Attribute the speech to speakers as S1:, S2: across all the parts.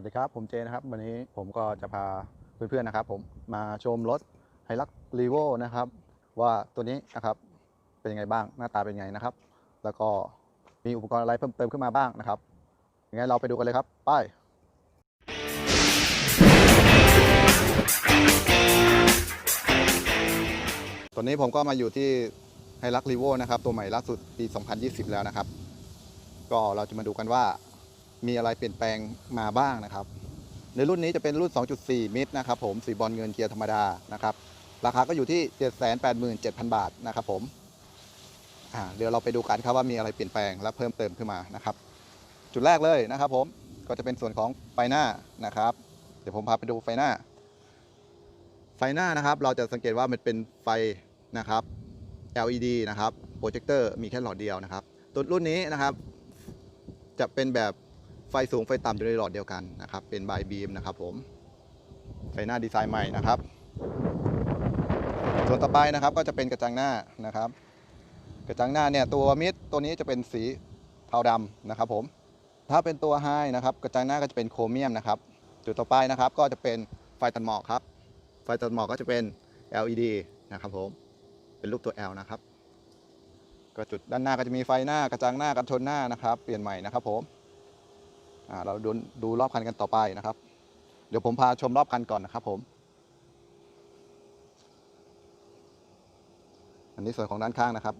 S1: วัสดีครับผมเจนะครับ วันนี้ผมก็จะพาเพื่อนๆนะครับ ผมมาชมรถไฮลักรีโวนะครับ ว่าตัวนี้นะครับเป็นยังไงบ้างหน้าตาเป็นยังไงนะครับ แล้วก็มีอุปกรณ์อะไรเพิ่มเติมขึ้นมาบ้างนะครับยังไงเราไปดูกันเลยครับไปตอนนี้ผมก็มาอยู่ที่ไฮลักรีโวนะครับ ตัวใหม่ล่าสุดปี 2020 แล้วนะครับ ก็เราจะมาดูกันว่า มีอะไรเปลี่ยนแปลงมาบ้างนะครับ ในรุ่นนี้จะเป็นรุ่น 2.4 มิตรนะครับผมสีบอลเงินเกียร์ธรรมดานะครับ ราคาก็อยู่ที่ 787,000 บาทนะครับผมเดี๋ยวเราไปดูกันครับว่ามีอะไรเปลี่ยนแปลงและเพิ่มเติมขึ้นมานะครับ จุดแรกเลยนะครับผมก็จะเป็นส่วนของไฟหน้านะครับ เดี๋ยวผมพาไปดูไฟหน้า ไฟหน้านะครับ เราจะสังเกตว่ามันเป็นไฟนะครับ LED นะครับโปรเจคเตอร์มีแค่หลอดเดียวนะครับตัวรุ่นนี้นะครับ จะเป็นแบบ ไฟสูงไฟต่ำอยู่ในหลอดเดียวกันนะครับ เป็นบายบีมนะครับผมไฟหน้าดีไซน์ใหม่นะครับ ส่วนต่อไปนะครับก็จะเป็นกระจังหน้านะครับ กระจังหน้าเนี่ยตัวมิดตัวนี้จะเป็นสีเทาดำนะครับ ผม ถ้าเป็นตัวไฮนะครับ กระจังหน้าก็จะเป็นโครเมียมนะครับจุดต่อไปนะครับ ก็จะเป็นไฟตัดหมอกครับ ไฟตัดหมอกก็จะเป็น LED นะครับผมเป็นรูปตัว L นะครับก็จุดด้านหน้าก็จะมีไฟหน้ากระจังหน้ากันชนหน้านะครับ เปลี่ยนใหม่นะครับผม เราดูดูรอบคันกันต่อไปนะครับ เดี๋ยวผมพาชมรอบคันก่อนนะครับผม อันนี้ส่วนของด้านข้างนะครับ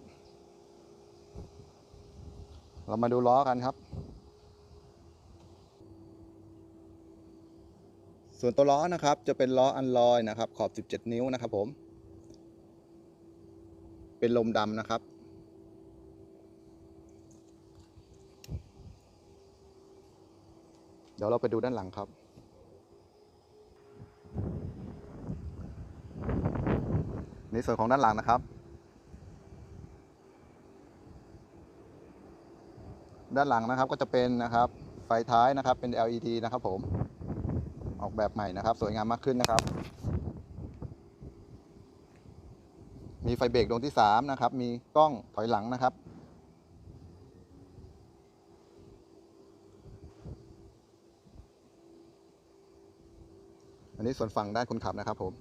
S1: เรามาดูล้อกันครับ ส่วนตัวล้อนะครับจะเป็นล้ออันลอยนะครับ ขอบ 17 นิ้วนะครับผม เป็นลมดำนะครับ เดี๋ยวเราไปดูด้านหลังครับในส่วนของด้านหลังนะครับ ด้านหลังนะครับก็จะเป็นนะครับไฟท้ายนะครับเป็น LED นะครับผมออกแบบใหม่นะครับ สวยงามมากขึ้นนะครับ มีไฟเบรกดวงที่3นะครับ มีกล้องถอยหลังนะครับ อันนี้ส่วนฝั่งด้านคนขับนะครับผม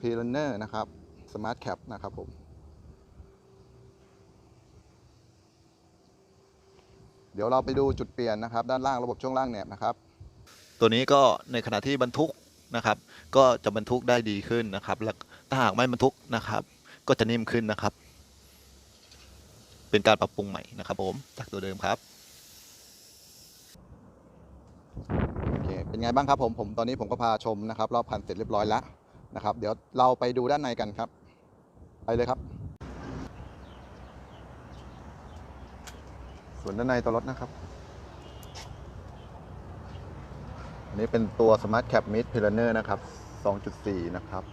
S1: p r u n n e r นะครับ Smart Cap นะครับผม เดี๋ยวเราไปดูจุดเปลี่ยนนะครับ ด้านล่างระบบช่วงล่างแหนบนะครับ
S2: ตัวนี้ก็ในขณะที่บรรทุกนะครับ ก็จะบรรทุกได้ดีขึ้นนะครับ และถ้าหากไม่บรรทุกนะครับ ก็จะนิ่มขึ้นนะครับ เป็นการปรับปรุงใหม่นะครับผมจากตัวเดิมครับ
S1: โอ เป็นไงบ้างครับผมผมตอนนี้ผมก็พาชมนะครับรอบคันเสร็จเรียบร้อยแล้วนะครับ เดี๋ยวเราไปดูด้านในกันครับ ไปเลยครับ ส่วนด้านในตัวรถนะครับ อันนี้เป็นตัว Smart Cap Mid p i l a n e r นะครับ 2.4 นะครับ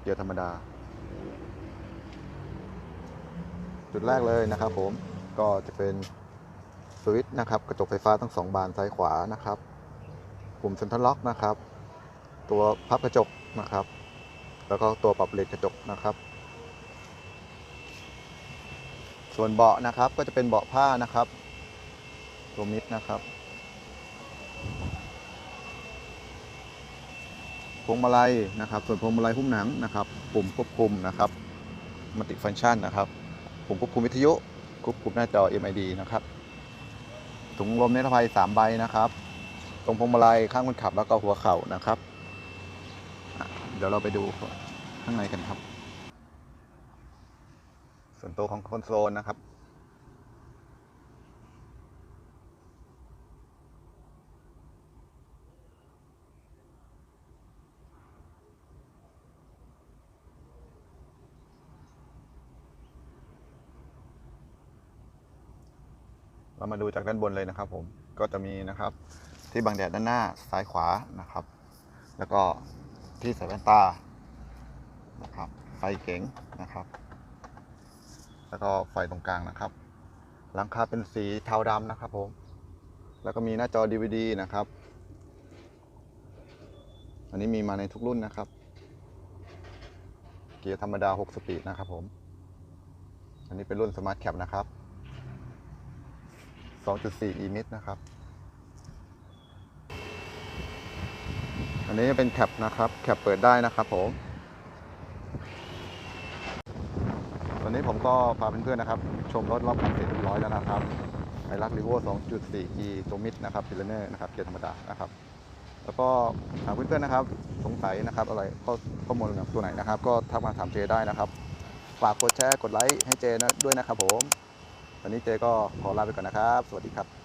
S1: เกียร์ธรรมดา จุดแรกเลยนะครับผมก็จะเป็นสวิตช์นะครับ กระจกไฟฟ้าทั้งสองบานซ้ายขวานะครับ ปุ่มเซ็นทรัลล็อกนะครับ ตัวพับกระจกนะครับ แล้วก็ตัวปรับเลนกระจกนะครับ ส่วนเบาะนะครับก็จะเป็นเบาะผ้านะครับ ตัวมิดนะครับพวงมาลัยนะครับ ส่วนพวงมาลัยหุ้มหนังนะครับ ปุ่มควบคุมนะครับมัลติฟังก์ชันนะครับ ปุ่มควบคุมวิทยุควบคุมหน้าจอ MID นะครับถุงลมนิรภัย3ใบนะครับ ตรงพวงมาลัยข้างคนขับแล้วก็หัวเข่านะครับ เดี๋ยวเราไปดูข้างในกันครับ ส่วนตัวของคอนโซลนะครับเรามาดูจากด้านบนเลยนะครับผมก็จะมีนะครับ ที่บังแดดด้านหน้าซ้ายขวานะครับ แล้วก็ที่ใส่แว่นตานะครับ ไฟเก๋งนะครับ แล้วก็ไฟตรงกลางนะครับ หลังคาเป็นสีเทาดำนะครับผม แล้วก็มีหน้าจอ DVD นะครับ อันนี้มีมาในทุกรุ่นนะครับ เกียร์ธรรมดา 6 สปีดนะครับผม อันนี้เป็นรุ่น Smart Cap นะครับ 2.4 e m i t นะครับ อันนี้เป็นแคปนะครับ แคปเปิดได้นะครับผมวันนี้ผมก็พาเพื่อนๆนะครับ ชมรถรอบคันเสร็จเรียบร้อยแล้วนะครับไฮรักรีโว 2.4 e ตัวมิดนะครับพิลเนอร์นะครับ เกียร์ธรรมดานะครับ แล้วก็หากเพื่อนๆนะครับ สงสัยนะครับ อะไรข้อข้อมูลกับตัวไหนนะครับ ก็ทักมาถามเจได้นะครับ ฝากกดแชร์ กดไลค์ให้เจนะด้วยนะครับผม วันนี้เจก็ขอลาไปก่อนนะครับ สวัสดีครับ